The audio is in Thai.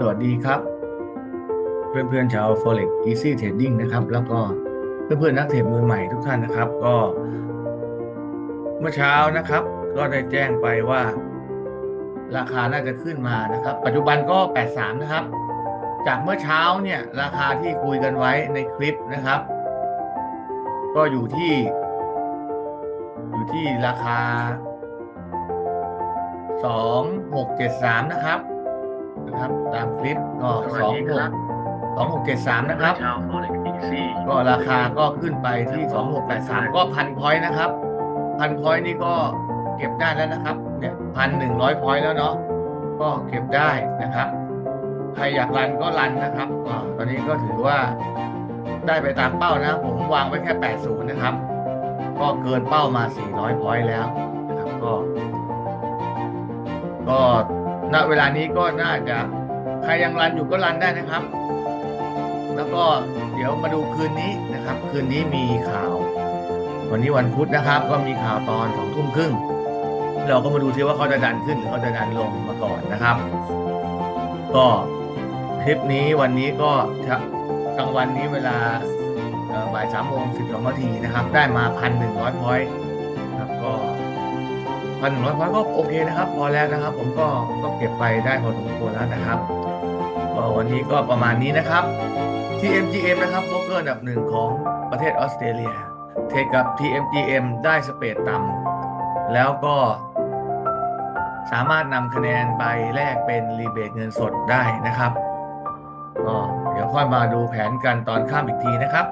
สวัสดีครับ เพื่อนๆชาว Forex Easy Trading นะครับ แล้วก็เพื่อนๆนักเทรดมือใหม่ทุกท่านนะครับ ก็ เมื่อเช้านะครับ ก็ได้แจ้งไปว่า ราคาน่าจะขึ้นมานะครับ ปัจจุบันก็ 83 นะครับ จากเมื่อเช้าเนี่ย ราคาที่คุยกันไว้ในคลิปนะครับ ก็อยู่ที่ อยู่ที่ราคา 2673 นะครับ นะครับ ตามคลิปก็สวัสดีครับ26 2673นะครับชาวโฟเล็กอีซี่ก็ราคาก็ขึ้นไปที่2683ก็พันพอยต์นะครับ พันพอยต์นี่ก็เก็บได้แล้วนะครับ เนี่ยพันหนึ่งร้อยพอยต์แล้วเนาะ ก็เก็บได้นะครับ ใครอยากรันก็รันนะครับอ่าตอนนี้ก็ถือว่าได้ไปตามเป้านะ ผมวางไว้แค่80นะครับ ก็เกินเป้ามา400พอยต์แล้วนะครับ ก็ ก็ ณเวลานี้ก็น่าจะใครยังรันอยู่ก็รันได้นะครับ แล้วก็เดี๋ยวมาดูคืนนี้นะครับ คืนนี้มีข่าว วันนี้วันพุธนะครับ ก็มีข่าวตอนสองทุ่มครึ่งเราก็มาดูซิว่าเขาจะดันขึ้นหรือเขาจะดันลงมาก่อนนะครับ ก็คลิปนี้วันนี้ก็กลางวันนี้เวลาบ่ายสามโมงสิบสองนาทีนะครับ ได้มาพันหนึ่งร้อยพอยต์ พันหนึ่งร้อยพอยก็โอเคนะครับ พอแล้วนะครับ ผมก็ก็เก็บไปได้พอสมควรแล้วนะครับก็วันนี้ก็ประมาณนี้นะครับ TMGM นะครับโบรกเกอร์อันดับหนึ่งของประเทศออสเตรเลีย เทกับ TMGM ได้สเปดต่ำแล้วก็สามารถนำคะแนนไปแลกเป็นรีเบทเงินสดได้นะครับก็เดี๋ยวค่อยมาดูแผนกันตอนข้ามอีกทีนะครับ